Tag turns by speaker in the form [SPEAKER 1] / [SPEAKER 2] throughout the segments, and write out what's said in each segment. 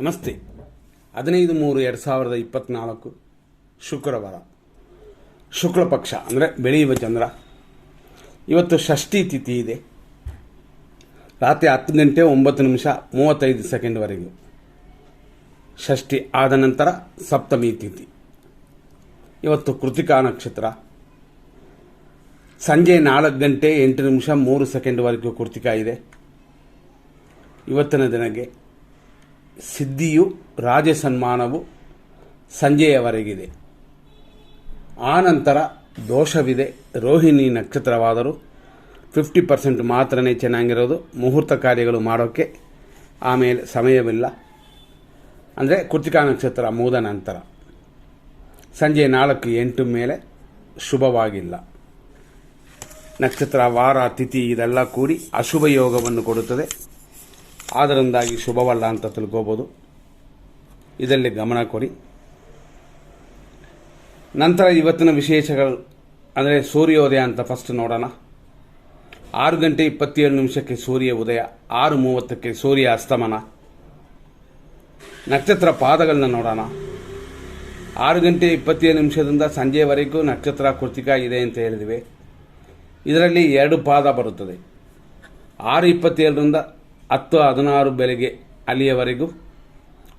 [SPEAKER 1] ನಮಸ್ತೆ. ಹದಿನೈದು ಮೂರು ಎರಡು ಸಾವಿರದ ಇಪ್ಪತ್ತ್ನಾಲ್ಕು ಶುಕ್ರವಾರ. ಶುಕ್ಲ ಪಕ್ಷ, ಅಂದರೆ ಬೆಳೆಯುವ ಚಂದ್ರ. ಇವತ್ತು ಷಷ್ಠಿ ತಿಥಿ ಇದೆ. ರಾತ್ರಿ ಹತ್ತು ಗಂಟೆ ಒಂಬತ್ತು ನಿಮಿಷ ಮೂವತ್ತೈದು ಸೆಕೆಂಡ್ವರೆಗೂ ಷಷ್ಠಿ ಆದ ನಂತರ ಸಪ್ತಮಿ ತಿಥಿ. ಇವತ್ತು ಕೃತಿಕಾ ನಕ್ಷತ್ರ. ಸಂಜೆ ನಾಲ್ಕು ಗಂಟೆ ಎಂಟು ನಿಮಿಷ ಮೂರು ಸೆಕೆಂಡ್ವರೆಗೂ ಕೃತಿಕಾ ಇದೆ. ಇವತ್ತಿನ ದಿನಕ್ಕೆ ಸಿದ್ಧಿಯು ರಾಜಸನ್ಮಾನವು ಸಂಜೆಯವರೆಗಿದೆ. ಆನಂತರ ದೋಷವಿದೆ. ರೋಹಿಣಿ ನಕ್ಷತ್ರವಾದರೂ ಫಿಫ್ಟಿ ಪರ್ಸೆಂಟ್ ಮಾತ್ರನೇ ಚೆನ್ನಾಗಿರೋದು. ಮುಹೂರ್ತ ಕಾರ್ಯಗಳು ಮಾಡೋಕ್ಕೆ ಆಮೇಲೆ ಸಮಯವಿಲ್ಲ. ಅಂದರೆ ಕೃತಿಕಾ ನಕ್ಷತ್ರ ಮೂದ ನಂತರ. ಸಂಜೆ ನಾಲ್ಕು ಎಂಟು ಮೇಲೆ ಶುಭವಾಗಿಲ್ಲ. ನಕ್ಷತ್ರ ವಾರ ತಿಥಿ ಇದೆಲ್ಲ ಕೂಡಿ ಅಶುಭ ಯೋಗವನ್ನು ಕೊಡುತ್ತದೆ. ಆದ್ದರಿಂದಾಗಿ ಶುಭವಲ್ಲ ಅಂತ ತಿಳ್ಕೋಬೋದು. ಇದರಲ್ಲಿ ಗಮನ ಕೊಡಿ. ನಂತರ ಇವತ್ತಿನ ವಿಶೇಷಗಳು, ಅಂದರೆ ಸೂರ್ಯೋದಯ ಅಂತ ಫಸ್ಟ್ ನೋಡೋಣ. ಆರು ಗಂಟೆ ಇಪ್ಪತ್ತೇಳು ನಿಮಿಷಕ್ಕೆ ಸೂರ್ಯ ಉದಯ, ಆರು ಮೂವತ್ತಕ್ಕೆ ಸೂರ್ಯ ಅಸ್ತಮನ. ನಕ್ಷತ್ರ ಪಾದಗಳನ್ನ ನೋಡೋಣ. ಆರು ಗಂಟೆ ಇಪ್ಪತ್ತೇಳು ನಿಮಿಷದಿಂದ ಸಂಜೆವರೆಗೂ ನಕ್ಷತ್ರ ಕೃತಿಕ ಇದೆ ಅಂತ ಹೇಳಿದ್ವಿ. ಇದರಲ್ಲಿ ಎರಡು ಪಾದ ಬರುತ್ತದೆ. ಆರು ಇಪ್ಪತ್ತೇಳರಿಂದ ಹತ್ತು ಹದಿನಾರು ಬೆಳಗ್ಗೆ ಅಲ್ಲಿಯವರೆಗೂ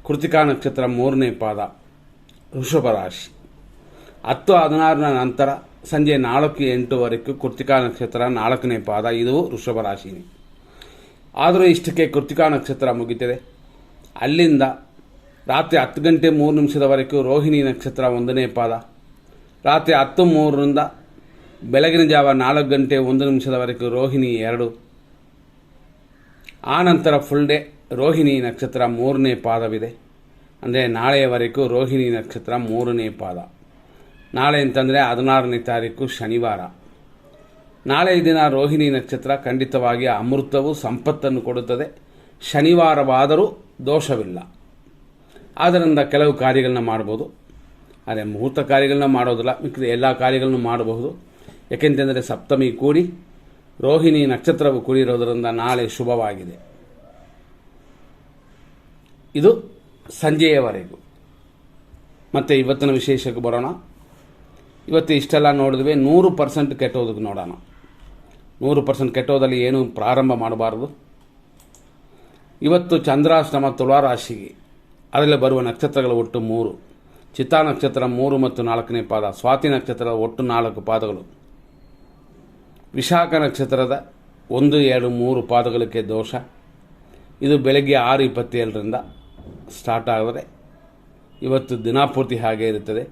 [SPEAKER 1] ಕೃತಿಕಾ ನಕ್ಷತ್ರ ಮೂರನೇ ಪಾದ, ವೃಷಭ ರಾಶಿ. ಹತ್ತು ಹದಿನಾರನ ನಂತರ ಸಂಜೆ ನಾಲ್ಕು ಎಂಟುವರೆಗೂ ಕೃತಿಕಾ ನಕ್ಷತ್ರ ನಾಲ್ಕನೇ ಪಾದ, ಇದು ವೃಷಭ ರಾಶಿನೇ. ಆದರೂ ಇಷ್ಟಕ್ಕೆ ಕೃತಿಕಾ ನಕ್ಷತ್ರ ಮುಗಿತಿದೆ. ಅಲ್ಲಿಂದ ರಾತ್ರಿ ಹತ್ತು ಗಂಟೆ ಮೂರು ನಿಮಿಷದವರೆಗೂ ರೋಹಿಣಿ ನಕ್ಷತ್ರ ಒಂದನೇ ಪಾದ. ರಾತ್ರಿ ಹತ್ತು ಮೂರರಿಂದ ಬೆಳಗಿನ ಜಾವ ನಾಲ್ಕು ಗಂಟೆ ಒಂದು ನಿಮಿಷದವರೆಗೂ ರೋಹಿಣಿ ಎರಡು. ಆ ನಂತರ ಫುಲ್ ಡೇ ರೋಹಿಣಿ ನಕ್ಷತ್ರ ಮೂರನೇ ಪಾದವಿದೆ. ಅಂದರೆ ನಾಳೆಯವರೆಗೂ ರೋಹಿಣಿ ನಕ್ಷತ್ರ ಮೂರನೇ ಪಾದ. ನಾಳೆ ಅಂತಂದರೆ ಹದಿನಾರನೇ ತಾರೀಕು ಶನಿವಾರ. ನಾಳೆ ದಿನ ರೋಹಿಣಿ ನಕ್ಷತ್ರ ಖಂಡಿತವಾಗಿ ಅಮೃತವು ಸಂಪತ್ತನ್ನು ಕೊಡುತ್ತದೆ. ಶನಿವಾರವಾದರೂ ದೋಷವಿಲ್ಲ. ಆದ್ದರಿಂದ ಕೆಲವು ಕಾರ್ಯಗಳನ್ನ ಮಾಡ್ಬೋದು. ಆದರೆ ಮುಹೂರ್ತ ಕಾರ್ಯಗಳನ್ನ ಮಾಡೋದಿಲ್ಲ. ಮಿಕ್ಕಿದ ಎಲ್ಲ ಕಾರ್ಯಗಳನ್ನು ಮಾಡಬಹುದು. ಯಾಕೆಂತಂದರೆ ಸಪ್ತಮಿ ಕೂಡಿ ರೋಹಿಣಿ ನಕ್ಷತ್ರವು ಕೂಡಿರೋದರಿಂದ ನಾಳೆ ಶುಭವಾಗಿದೆ. ಇದು ಸಂಜೆಯವರೆಗೂ. ಮತ್ತು ಇವತ್ತಿನ ವಿಶೇಷಕ್ಕೆ ಬರೋಣ. ಇವತ್ತು ಇಷ್ಟೆಲ್ಲ ನೋಡಿದ್ವಿ, ನೂರು ಪರ್ಸೆಂಟ್ ಕೆಟ್ಟೋದಕ್ಕೆ ನೋಡೋಣ. ನೂರು ಪರ್ಸೆಂಟ್ ಕೆಟ್ಟೋದಲ್ಲಿ ಏನು ಪ್ರಾರಂಭ ಮಾಡಬಾರದು. ಇವತ್ತು ಚಂದ್ರಾಶ್ರಮ ತುಲಾರಾಶಿಗೆ ಅದರಲ್ಲಿ ಬರುವ ನಕ್ಷತ್ರಗಳು ಒಟ್ಟು ಮೂರು. ಚಿತ್ತಾ ನಕ್ಷತ್ರ ಮೂರು ಮತ್ತು ನಾಲ್ಕನೇ ಪಾದ, ಸ್ವಾತಿ ನಕ್ಷತ್ರದ ಒಟ್ಟು ನಾಲ್ಕು ಪಾದಗಳು. ವಿಶಾಖ ನಕ್ಷತ್ರದ ಒಂದು, ಎರಡು, ಮೂರು ಪಾದಗಳಿಗೆ ದೋಷ. ಇದು ಬೆಳಗ್ಗೆ ಆರು ಇಪ್ಪತ್ತೇಳರಿಂದ ಸ್ಟಾರ್ಟ್ ಆದರೆ ಇವತ್ತು ದಿನಾಪೂರ್ತಿ ಹಾಗೆ ಇರುತ್ತದೆ.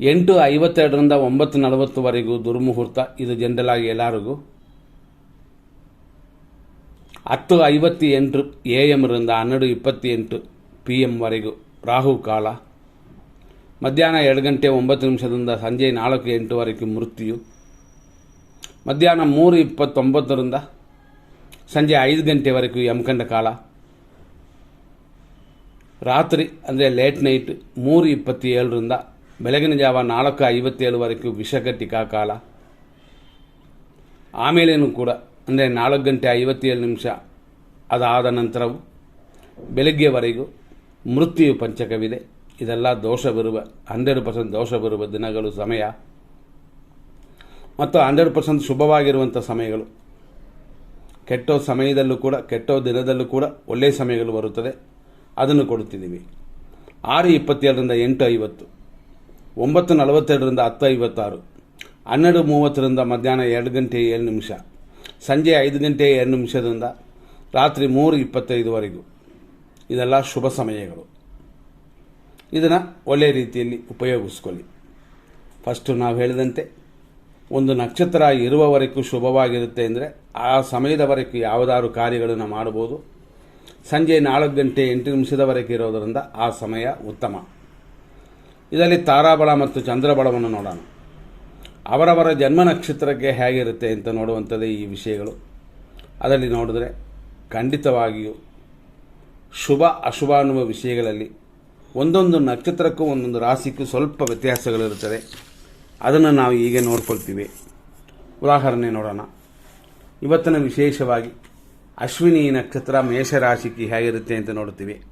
[SPEAKER 1] ಎಂಟು, ಐವತ್ತೆರಡರಿಂದ ಒಂಬತ್ತು, ನಲವತ್ತುವರೆಗೂ ದುರ್ಮುಹೂರ್ತ. ಇದು ಜನರಲ್ ಆಗಿ ಎಲ್ಲರಿಗೂ. ಹತ್ತು ಐವತ್ತು ಎಂಟು ಎ ಎಮ್ರಿಂದ ಹನ್ನೆರಡು, ಇಪ್ಪತ್ತೆಂಟು ಪಿ ಎಮ್ವರೆಗೂ ರಾಹು ಕಾಲ. ಮಧ್ಯಾಹ್ನ ಎರಡು ಗಂಟೆ ಒಂಬತ್ತು ನಿಮಿಷದಿಂದ ಸಂಜೆ ನಾಲ್ಕು, ಎಂಟುವರೆಗೂ ಮೃತ್ಯು. ಮಧ್ಯಾಹ್ನ ಮೂರು ಇಪ್ಪತ್ತೊಂಬತ್ತರಿಂದ ಸಂಜೆ ಐದು ಗಂಟೆವರೆಗೂ ಯಮಕಂಡ ಕಾಲ. ರಾತ್ರಿ, ಅಂದರೆ ಲೇಟ್ ನೈಟ್ ಮೂರು ಇಪ್ಪತ್ತೇಳರಿಂದ ಬೆಳಗಿನ ಜಾವ ನಾಲ್ಕು ಐವತ್ತೇಳುವರೆಗೂ ವಿಷಘಟಿಕಾ ಕಾಲ. ಆಮೇಲೇನು ಕೂಡ, ಅಂದರೆ ನಾಲ್ಕು ಗಂಟೆ ಐವತ್ತೇಳು ನಿಮಿಷ ಅದಾದ ನಂತರವು ಬೆಳಗ್ಗೆವರೆಗೂ ಮೃತ್ಯು ಪಂಚಕವಿದೆ. ಇದೆಲ್ಲ ದೋಷ ಬರುವ ಹಂಡ್ರೆಡ್ ಪರ್ಸೆಂಟ್ ದೋಷ ಬರುವ ದಿನಗಳು ಸಮಯ. ಮತ್ತು ಹಂಡ್ರೆಡ್ ಪರ್ಸೆಂಟ್ ಶುಭವಾಗಿರುವಂಥ ಸಮಯಗಳು. ಕೆಟ್ಟೋ ಸಮಯದಲ್ಲೂ ಕೂಡ, ಕೆಟ್ಟೋ ದಿನದಲ್ಲೂ ಕೂಡ ಒಳ್ಳೆಯ ಸಮಯಗಳು ಬರುತ್ತದೆ. ಅದನ್ನು ಕೊಡುತ್ತಿದ್ದೀವಿ. ಆರು ಇಪ್ಪತ್ತೇಳರಿಂದ ಎಂಟು ಐವತ್ತು, ಒಂಬತ್ತು ನಲವತ್ತೆರಡರಿಂದ ಹತ್ತು ಐವತ್ತಾರು, ಹನ್ನೆರಡು ಮೂವತ್ತರಿಂದ ಮಧ್ಯಾಹ್ನ ಎರಡು ಗಂಟೆ ಏಳು ನಿಮಿಷ, ಸಂಜೆ ಐದು ಗಂಟೆ ಎರಡು ನಿಮಿಷದಿಂದ ರಾತ್ರಿ ಮೂರು ಇಪ್ಪತ್ತೈದುವರೆಗೂ ಇದೆಲ್ಲ ಶುಭ ಸಮಯಗಳು. ಇದನ್ನು ಒಳ್ಳೆಯ ರೀತಿಯಲ್ಲಿ ಉಪಯೋಗಿಸ್ಕೊಳ್ಳಿ. ಫಸ್ಟು ನಾವು ಹೇಳಿದಂತೆ ಒಂದು ನಕ್ಷತ್ರ ಇರುವವರೆಗೂ ಶುಭವಾಗಿರುತ್ತೆ ಅಂದರೆ ಆ ಸಮಯದವರೆಗೂ ಯಾವುದಾದ್ರು ಕಾರ್ಯಗಳನ್ನು ಮಾಡ್ಬೋದು ಸಂಜೆ ನಾಲ್ಕು ಗಂಟೆ ಎಂಟು ನಿಮಿಷದವರೆಗೆ ಇರೋದರಿಂದ ಆ ಸಮಯ ಉತ್ತಮ. ಇದರಲ್ಲಿ ತಾರಾಬಳ ಮತ್ತು ಚಂದ್ರಬಳವನ್ನು ನೋಡೋಣ. ಅವರವರ ಜನ್ಮ ನಕ್ಷತ್ರಕ್ಕೆ ಹೇಗಿರುತ್ತೆ ಅಂತ ನೋಡುವಂಥದ್ದೇ ಈ ವಿಷಯಗಳು. ಅದರಲ್ಲಿ ನೋಡಿದ್ರೆ ಖಂಡಿತವಾಗಿಯೂ ಶುಭ, ಅಶುಭ ಅನ್ನುವ ವಿಷಯಗಳಲ್ಲಿ ಒಂದೊಂದು ನಕ್ಷತ್ರಕ್ಕೂ ಒಂದೊಂದು ರಾಶಿಗೂ ಸ್ವಲ್ಪ ವ್ಯತ್ಯಾಸಗಳಿರುತ್ತದೆ. ಅದನ್ನು ನಾವು ಹೀಗೆ ನೋಡ್ಕೊಳ್ತೀವಿ. ಉದಾಹರಣೆ ನೋಡೋಣ. ಇವತ್ತಿನ ವಿಶೇಷವಾಗಿ ಅಶ್ವಿನಿ ನಕ್ಷತ್ರ ಮೇಷರಾಶಿಗೆ ಹೇಗಿರುತ್ತೆ ಅಂತ ನೋಡ್ತೀವಿ.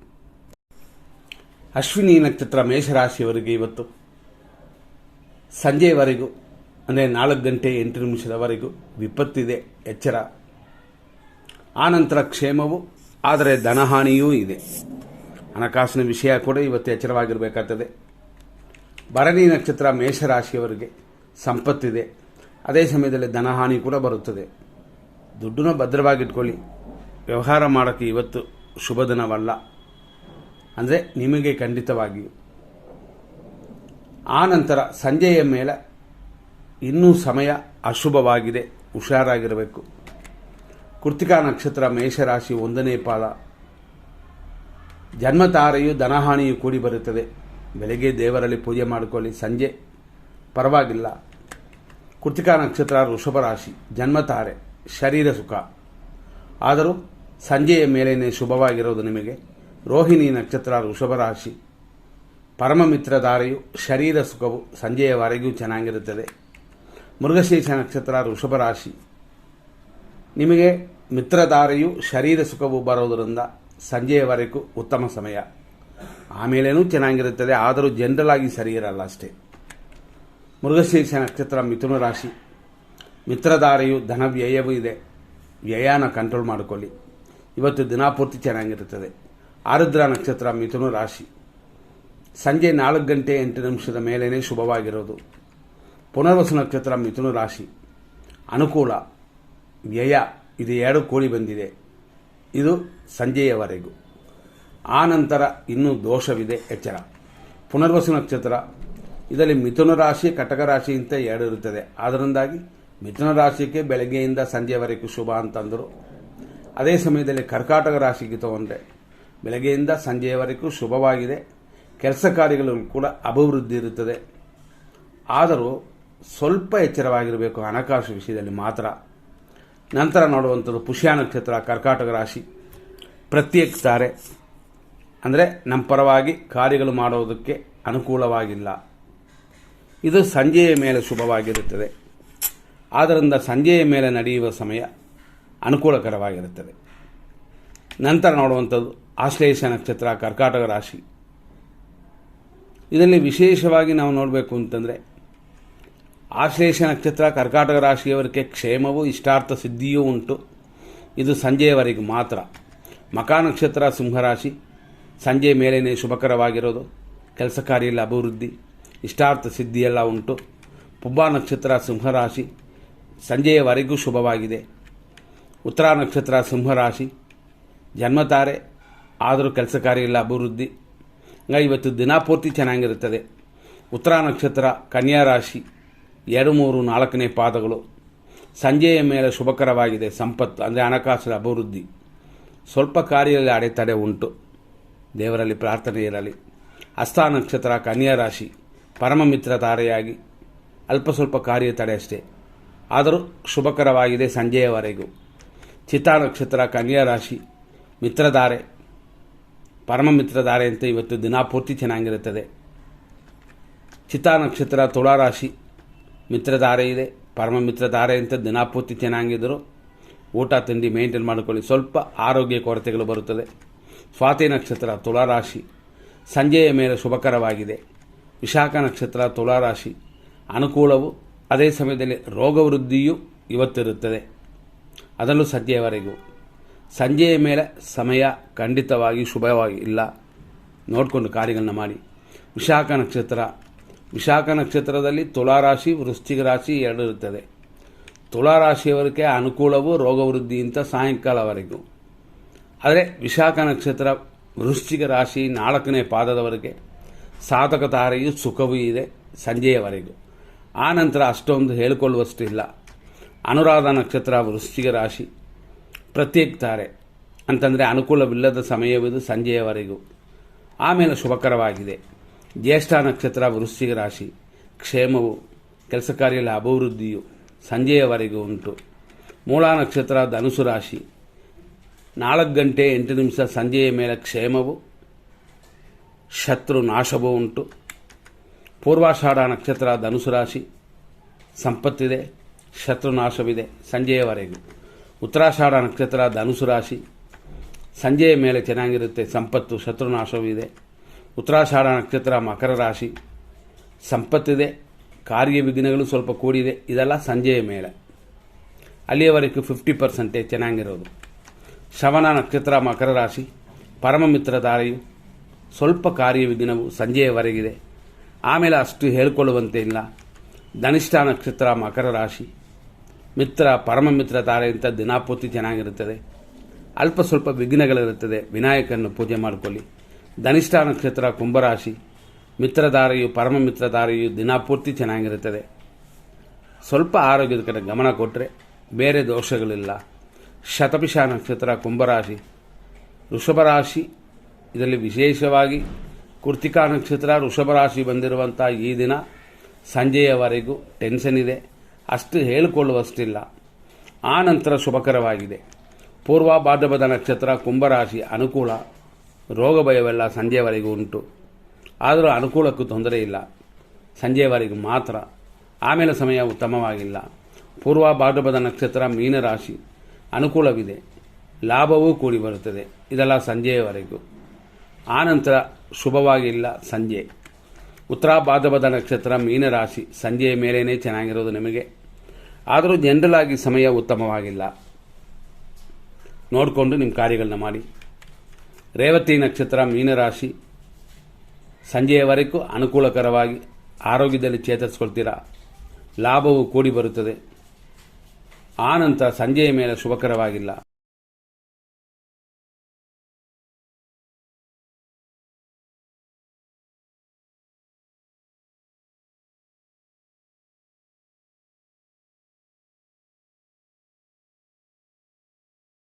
[SPEAKER 1] ಅಶ್ವಿನಿ ನಕ್ಷತ್ರ ಮೇಷರಾಶಿಯವರಿಗೆ ಇವತ್ತು ಸಂಜೆಯವರೆಗೂ ಅಂದರೆ ನಾಲ್ಕು ಗಂಟೆ ಎಂಟು ನಿಮಿಷದವರೆಗೂ ವಿಪತ್ತಿದೆ, ಎಚ್ಚರ. ಆನಂತರ ಕ್ಷೇಮವು, ಆದರೆ ಧನಹಾನಿಯೂ ಇದೆ. ಹಣಕಾಸಿನ ವಿಷಯ ಕೂಡ ಇವತ್ತು ಎಚ್ಚರವಾಗಿರಬೇಕಾಗ್ತದೆ. ಭರಣಿ ನಕ್ಷತ್ರ ಮೇಷರಾಶಿಯವರಿಗೆ ಸಂಪತ್ತಿದೆ. ಅದೇ ಸಮಯದಲ್ಲಿ ಧನಹಾನಿ ಕೂಡ ಬರುತ್ತದೆ. ದುಡ್ಡನ್ನು ಭದ್ರವಾಗಿಟ್ಕೊಳ್ಳಿ. ವ್ಯವಹಾರ ಮಾಡೋಕ್ಕೆ ಇವತ್ತು ಶುಭ ದಿನವಲ್ಲ. ಅಂದರೆ ನಿಮಗೆ ಖಂಡಿತವಾಗಿಯೂ ಆ ನಂತರ ಸಂಜೆಯ ಮೇಲೆ ಇನ್ನೂ ಸಮಯ ಅಶುಭವಾಗಿದೆ. ಹುಷಾರಾಗಿರಬೇಕು. ಕೃತಿಕಾ ನಕ್ಷತ್ರ ಮೇಷರಾಶಿ ಒಂದನೇ ಪಾಲ ಜನ್ಮತಾರೆಯು ಧನಹಾನಿಯು ಕೂಡಿ ಬರುತ್ತದೆ. ಬೆಳಗ್ಗೆ ದೇವರಲ್ಲಿ ಪೂಜೆ ಮಾಡಿಕೊಳ್ಳಿ, ಸಂಜೆ ಪರವಾಗಿಲ್ಲ. ಕೃತಿಕಾ ನಕ್ಷತ್ರ, ವೃಷಭ ರಾಶಿ ಜನ್ಮತಾರೆ ಶರೀರ ಸುಖ. ಆದರೂ ಸಂಜೆಯ ಮೇಲೇನೆ ಶುಭವಾಗಿರೋದು ನಿಮಗೆ. ರೋಹಿಣಿ ನಕ್ಷತ್ರ, ವೃಷಭ ರಾಶಿ ಪರಮಮಿತ್ರ ಧಾರೆಯು ಶರೀರ ಸುಖವು ಸಂಜೆಯವರೆಗೂ ಚೆನ್ನಾಗಿರುತ್ತದೆ. ಮೃಗಶೀರ್ಷ ನಕ್ಷತ್ರ, ವೃಷಭ ರಾಶಿ, ನಿಮಗೆ ಮಿತ್ರಧಾರೆಯು ಶರೀರ ಸುಖವು ಬರೋದರಿಂದ ಸಂಜೆಯವರೆಗೂ ಉತ್ತಮ ಸಮಯ. ಆಮೇಲೇನೂ ಚೆನ್ನಾಗಿರುತ್ತದೆ, ಆದರೂ ಜನರಲ್ ಆಗಿ ಸರಿ ಇರಲ್ಲ ಅಷ್ಟೇ. ಮೃಗಶೀರ್ಷ ನಕ್ಷತ್ರ ಮಿಥುನ ರಾಶಿ. ಮಿತ್ರಧಾರೆಯು ಧನ ವ್ಯಯವೂ ಇದೆ. ವ್ಯಯನ ಕಂಟ್ರೋಲ್ ಮಾಡಿಕೊಳ್ಳಿ. ಇವತ್ತು ದಿನಾಪೂರ್ತಿ ಚೆನ್ನಾಗಿರುತ್ತದೆ. ಆರುದ್ರ ನಕ್ಷತ್ರ ಮಿಥುನ ರಾಶಿ. ಸಂಜೆ ನಾಲ್ಕು ಗಂಟೆ ಎಂಟು ನಿಮಿಷದ ಮೇಲೇ ಶುಭವಾಗಿರೋದು. ಪುನರ್ವಸು ನಕ್ಷತ್ರ ಮಿಥುನ ರಾಶಿ. ಅನುಕೂಲ. ವ್ಯಯ. ಇದು ಎರಡು ಕೋಳಿ ಬಂದಿದೆ. ಇದು ಸಂಜೆಯವರೆಗೂ. ಆ ನಂತರ ಇನ್ನೂ ದೋಷವಿದೆ ಎಚ್ಚರ. ಪುನರ್ವಸು ನಕ್ಷತ್ರ. ಇದರಲ್ಲಿ ಮಿಥುನ ರಾಶಿ, ಕಟಕ ರಾಶಿ ಅಂತ ಎರಡು ಇರುತ್ತದೆ. ಅದರಿಂದಾಗಿ ಮಿಥುನ ರಾಶಿಗೆ ಬೆಳಗ್ಗೆಯಿಂದ ಸಂಜೆವರೆಗೂ ಶುಭ ಅಂತಂದರು. ಅದೇ ಸಮಯದಲ್ಲಿ ಕರ್ಕಾಟಕ ರಾಶಿಗೆ ತಗೊಂಡ್ರೆ ಬೆಳಗ್ಗೆಯಿಂದ ಸಂಜೆಯವರೆಗೂ ಶುಭವಾಗಿದೆ. ಕೆಲಸ ಕಾರ್ಯಗಳು ಕೂಡ ಅಭಿವೃದ್ಧಿ ಇರುತ್ತದೆ. ಆದರೂ ಸ್ವಲ್ಪ ಎಚ್ಚರವಾಗಿರಬೇಕು ಹಣಕಾಸು ವಿಷಯದಲ್ಲಿ ಮಾತ್ರ. ನಂತರ ನೋಡುವಂಥದ್ದು ಪುಷ್ಯ ನಕ್ಷತ್ರ, ಕರ್ಕಾಟಕ ರಾಶಿ. ಪ್ರತ್ಯೇಕಿಸ್ತಾರೆ ತಾರೆ. ಅಂದರೆ ನಮ್ಮ ಪರವಾಗಿ ಕಾರ್ಯಗಳು ಮಾಡೋದಕ್ಕೆ ಅನುಕೂಲವಾಗಿಲ್ಲ. ಇದು ಸಂಜೆಯ ಮೇಲೆ ಶುಭವಾಗಿರುತ್ತದೆ. ಆದ್ದರಿಂದ ಸಂಜೆಯ ಮೇಲೆ ನಡೆಯುವ ಸಮಯ ಅನುಕೂಲಕರವಾಗಿರುತ್ತದೆ. ನಂತರ ನೋಡುವಂಥದ್ದು ಆಶ್ಲೇಷ ನಕ್ಷತ್ರ, ಕರ್ಕಾಟಕ ರಾಶಿ. ಇದರಲ್ಲಿ ವಿಶೇಷವಾಗಿ ನಾವು ನೋಡಬೇಕು ಅಂತಂದರೆ, ಆಶ್ಲೇಷ ನಕ್ಷತ್ರ, ಕರ್ಕಾಟಕ ರಾಶಿಯವರಿಗೆ ಕ್ಷೇಮವೂ, ಇಷ್ಟಾರ್ಥ ಸಿದ್ಧಿಯೂ ಉಂಟು. ಇದು ಸಂಜೆಯವರೆಗೆ ಮಾತ್ರ. ಮಕಾ ನಕ್ಷತ್ರ ಸಿಂಹರಾಶಿ ಸಂಜೆ ಮೇಲೇ ಶುಭಕರವಾಗಿರೋದು. ಕೆಲಸ ಕಾರ್ಯದಲ್ಲಿ ಅಭಿವೃದ್ಧಿ. ಇಷ್ಟಾರ್ಥ ಸಿದ್ಧಿಯೆಲ್ಲ ಉಂಟು. ಪುಬ್ಬ ನಕ್ಷತ್ರ ಸಿಂಹರಾಶಿ. ಸಂಜೆಯವರೆಗೂ ಶುಭವಾಗಿದೆ. ಉತ್ತರ ನಕ್ಷತ್ರ ಸಿಂಹರಾಶಿ. ಜನ್ಮತಾರೆ, ಆದರೂ ಕೆಲಸ ಕಾರ್ಯಲ್ಲ ಅಭಿವೃದ್ಧಿ. ಹಂಗಾಗಿ ಇವತ್ತು ದಿನಪೂರ್ತಿ ಚೆನ್ನಾಗಿರುತ್ತದೆ. ಉತ್ತರ ನಕ್ಷತ್ರ ಕನ್ಯಾ ರಾಶಿ. ಎರಡು, ಮೂರು, ನಾಲ್ಕನೇ ಪಾದಗಳು. ಸಂಜೆಯ ಮೇಲೆ ಶುಭಕರವಾಗಿದೆ, ಸಂಪತ್ತು, ಅಂದರೆ ಹಣಕಾಸಿನ ಅಭಿವೃದ್ಧಿ. ಸ್ವಲ್ಪ ಕಾರ್ಯದಲ್ಲಿ ಅಡೆತಡೆ ಉಂಟು. ದೇವರಲ್ಲಿ ಪ್ರಾರ್ಥನೆ ಇರಲಿ. ಹಸ್ತ ನಕ್ಷತ್ರ, ಕನ್ಯಾ ರಾಶಿ, ಪರಮ ಮಿತ್ರ ತಾರೆಯಾಗಿ ಅಲ್ಪ ಸ್ವಲ್ಪ ಕಾರ್ಯ ತಡೆ ಅಷ್ಟೇ. ಆದರೂ ಶುಭಕರವಾಗಿದೆ ಸಂಜೆಯವರೆಗೂ. ಚಿತಾ ನಕ್ಷತ್ರ, ಕನ್ಯಾ ರಾಶಿ ಮಿತ್ರಧಾರೆ ಪರಮ ಮಿತ್ರಧಾರೆ ಅಂತ ಇವತ್ತು ದಿನಾಪೂರ್ತಿ ಚೆನ್ನಾಗಿರುತ್ತದೆ. ಚಿತಾ ನಕ್ಷತ್ರ ತುಳಾರಾಶಿ ಮಿತ್ರಧಾರೆ ಇದೆ. ಪರಮ ಮಿತ್ರಧಾರೆ ಅಂತ ದಿನಾಪೂರ್ತಿ ಚೆನ್ನಾಗಿದ್ದರು ಊಟ, ತಿಂಡಿ ಮೇಂಟೈನ್ ಮಾಡಿಕೊಳ್ಳಿ. ಸ್ವಲ್ಪ ಆರೋಗ್ಯ ಕೊರತೆಗಳು ಬರುತ್ತದೆ. ಸ್ವಾತಿ ನಕ್ಷತ್ರ ತುಲಾರಾಶಿ ಸಂಜೆಯ ಮೇಲೆ ಶುಭಕರವಾಗಿದೆ. ವಿಶಾಖ ನಕ್ಷತ್ರ ತುಲಾರಾಶಿ ಅನುಕೂಲವು ಅದೇ ಸಮಯದಲ್ಲಿ ರೋಗವೃದ್ಧಿಯೂ ಇವತ್ತಿರುತ್ತದೆ. ಅದರಲ್ಲೂ ಸಂಜೆಯವರೆಗೂ ಸಂಜೆಯ ಮೇಲೆ ಸಮಯ ಖಂಡಿತವಾಗಿ ಶುಭವಾಗಿ ಇಲ್ಲ ನೋಡಿಕೊಂಡು ಕಾರ್ಯಗಳನ್ನ ಮಾಡಿ. ವಿಶಾಖ ನಕ್ಷತ್ರ. ವಿಶಾಖ ನಕ್ಷತ್ರದಲ್ಲಿ ತುಲಾರಾಶಿ ವೃಶ್ಚಿಕ ರಾಶಿ ಎರಡು ಇರುತ್ತದೆ ತುಲಾರಾಶಿಯವರಿಗೆ ಅನುಕೂಲವು ರೋಗವೃದ್ಧಿಯಿಂದ ಸಾಯಂಕಾಲವರೆಗೂ. ಆದರೆ ವಿಶಾಖ ನಕ್ಷತ್ರ ವೃಶ್ಚಿಕ ರಾಶಿ ನಾಲ್ಕನೇ ಪಾದದವರೆಗೆ ಸಾಧಕ ತಾರೆಯು ಸುಖವೂ ಇದೆ, ಸಂಜೆಯವರೆಗೂ. ಆ ನಂತರ ಅಷ್ಟೊಂದು ಹೇಳಿಕೊಳ್ಳುವಷ್ಟು ಇಲ್ಲ ಅನುರಾಧ ನಕ್ಷತ್ರ ವೃಶ್ಚಿಕ ರಾಶಿ ಪ್ರತ್ಯೇಕ ತಾರೆ ಅಂತಂದರೆ ಅನುಕೂಲವಿಲ್ಲದ ಸಮಯವಿದು ಸಂಜೆಯವರೆಗೂ. ಆಮೇಲೆ ಶುಭಕರವಾಗಿದೆ. ಜ್ಯೇಷ್ಠ ನಕ್ಷತ್ರ ವೃಶ್ಚಿಕ ರಾಶಿ ಕ್ಷೇಮವು, ಕೆಲಸ ಕಾರ್ಯಗಳ ಅಭಿವೃದ್ಧಿಯು ಸಂಜೆಯವರೆಗೂ ಉಂಟು. ಮೂಲ ನಕ್ಷತ್ರ ಧನುಸು ರಾಶಿ ನಾಲ್ಕು ಗಂಟೆ ಎಂಟು ನಿಮಿಷ ಸಂಜೆಯ ಮೇಲೆ ಕ್ಷೇಮವು, ಶತ್ರು ನಾಶವೂ ಉಂಟು. ಪೂರ್ವಾಷಾಢ ನಕ್ಷತ್ರ ಧನುಸು ರಾಶಿ, ಸಂಪತ್ತಿದೆ ಶತ್ರುನಾಶವಿದೆ ಸಂಜೆಯವರೆಗೂ. ಉತ್ತರಾಷಾಢ ನಕ್ಷತ್ರ ಧನುಸು ರಾಶಿ, ಸಂಜೆಯ ಮೇಲೆ ಚೆನ್ನಾಗಿರುತ್ತೆ, ಸಂಪತ್ತು, ಶತ್ರು ನಾಶವಿದೆ. ಉತ್ತರಾಷಾಢ ನಕ್ಷತ್ರ ಮಕರ ರಾಶಿ, ಸಂಪತ್ತಿದೆ, ಕಾರ್ಯ ವಿಘ್ನಗಳು ಸ್ವಲ್ಪ ಕೂಡಿದೆ, ಇದೆಲ್ಲ ಸಂಜೆಯ ಮೇಲೆ. ಅಲ್ಲಿಯವರೆಗೂ ಫಿಫ್ಟಿ ಪರ್ಸೆಂಟೇ ಚೆನ್ನಾಗಿರೋದು. ಶ್ರವಣ ನಕ್ಷತ್ರ ಮಕರ ರಾಶಿ ಪರಮ ಮಿತ್ರ ದಾರಿಯು ಸ್ವಲ್ಪ ಕಾರ್ಯ ವಿಘ್ನವು ಸಂಜೆಯವರೆಗಿದೆ. ಆಮೇಲೆ ಅಷ್ಟು ಹೇಳಿಕೊಳ್ಳುವಂತೆ ಇಲ್ಲ. ಧನಿಷ್ಠ ನಕ್ಷತ್ರ ಮಕರ ರಾಶಿ. ಮಿತ್ರ ಪರಮ ಮಿತ್ರ ತಾರೆ ಅಂತ ದಿನಾಪೂರ್ತಿ ಚೆನ್ನಾಗಿರುತ್ತದೆ. ಅಲ್ಪ ಸ್ವಲ್ಪ ವಿಘ್ನಗಳಿರುತ್ತದೆ. ವಿನಾಯಕನ್ನು ಪೂಜೆ ಮಾಡಿಕೊಳ್ಳಿ. ಧನಿಷ್ಠ ನಕ್ಷತ್ರ ಕುಂಭರಾಶಿ ಮಿತ್ರಧಾರೆಯು ಪರಮ ಮಿತ್ರಧಾರೆಯು ದಿನಾಪೂರ್ತಿ ಚೆನ್ನಾಗಿರುತ್ತದೆ. ಸ್ವಲ್ಪ ಆರೋಗ್ಯದ ಕಡೆ ಗಮನ ಕೊಟ್ಟರೆ ಬೇರೆ ದೋಷಗಳಿಲ್ಲ. ಶತಪಿಷ ನಕ್ಷತ್ರ, ಕುಂಭರಾಶಿ ರಾಶಿ ಇದರಲ್ಲಿ ವಿಶೇಷವಾಗಿ ಕೃತಿಕಾ ನಕ್ಷತ್ರ ವೃಷಭ ರಾಶಿ ಬಂದಿರುವಂಥ ಈ ದಿನ ಸಂಜೆಯವರೆಗೂ ಟೆನ್ಷನ್ ಇದೆ. ಅಷ್ಟು ಹೇಳಿಕೊಳ್ಳುವಷ್ಟಿಲ್ಲ. ಆ ನಂತರ ಶುಭಕರವಾಗಿದೆ. ಪೂರ್ವ ಭಾದ್ರಪದ ನಕ್ಷತ್ರ, ಕುಂಭರಾಶಿ ಅನುಕೂಲ, ರೋಗ ಭಯವೆಲ್ಲ ಸಂಜೆಯವರೆಗೂ ಉಂಟು. ಆದರೂ ಅನುಕೂಲಕ್ಕೂ ತೊಂದರೆ ಇಲ್ಲ. ಸಂಜೆಯವರೆಗೂ ಮಾತ್ರ. ಆಮೇಲೆ ಸಮಯ ಉತ್ತಮವಾಗಿಲ್ಲ. ಪೂರ್ವ ಭಾದ್ರಪದ ನಕ್ಷತ್ರ, ಮೀನರಾಶಿ. ಅನುಕೂಲವಿದೆ. ಲಾಭವೂ ಕೂಡಿ ಬರುತ್ತದೆ. ಇದೆಲ್ಲ ಸಂಜೆಯವರೆಗೂ. ಆನಂತರ ಶುಭವಾಗಿಲ್ಲ ಸಂಜೆ. ಉತ್ತರ ಭಾದ್ರಪದ ನಕ್ಷತ್ರ ಮೀನರಾಶಿ ಸಂಜೆಯ ಮೇಲೇ ಚೆನ್ನಾಗಿರೋದು ನಿಮಗೆ. ಆದರೂ ಜನರಲ್ ಆಗಿ ಸಮಯ ಉತ್ತಮವಾಗಿಲ್ಲ. ನೋಡಿಕೊಂಡು ನಿಮ್ಮ ಕಾರ್ಯಗಳನ್ನ ಮಾಡಿ. ರೇವತಿ ನಕ್ಷತ್ರ ಮೀನರಾಶಿ ಸಂಜೆಯವರೆಗೂ ಅನುಕೂಲಕರವಾಗಿ ಆರೋಗ್ಯದಲ್ಲಿ ಚೇತರಿಸ್ಕೊಳ್ತೀರಾ. ಲಾಭವು ಕೂಡಿ ಬರುತ್ತದೆ. ಆನಂತರ ಸಂಜೆಯ ಮೇಲೆ ಶುಭಕರವಾಗಿಲ್ಲ.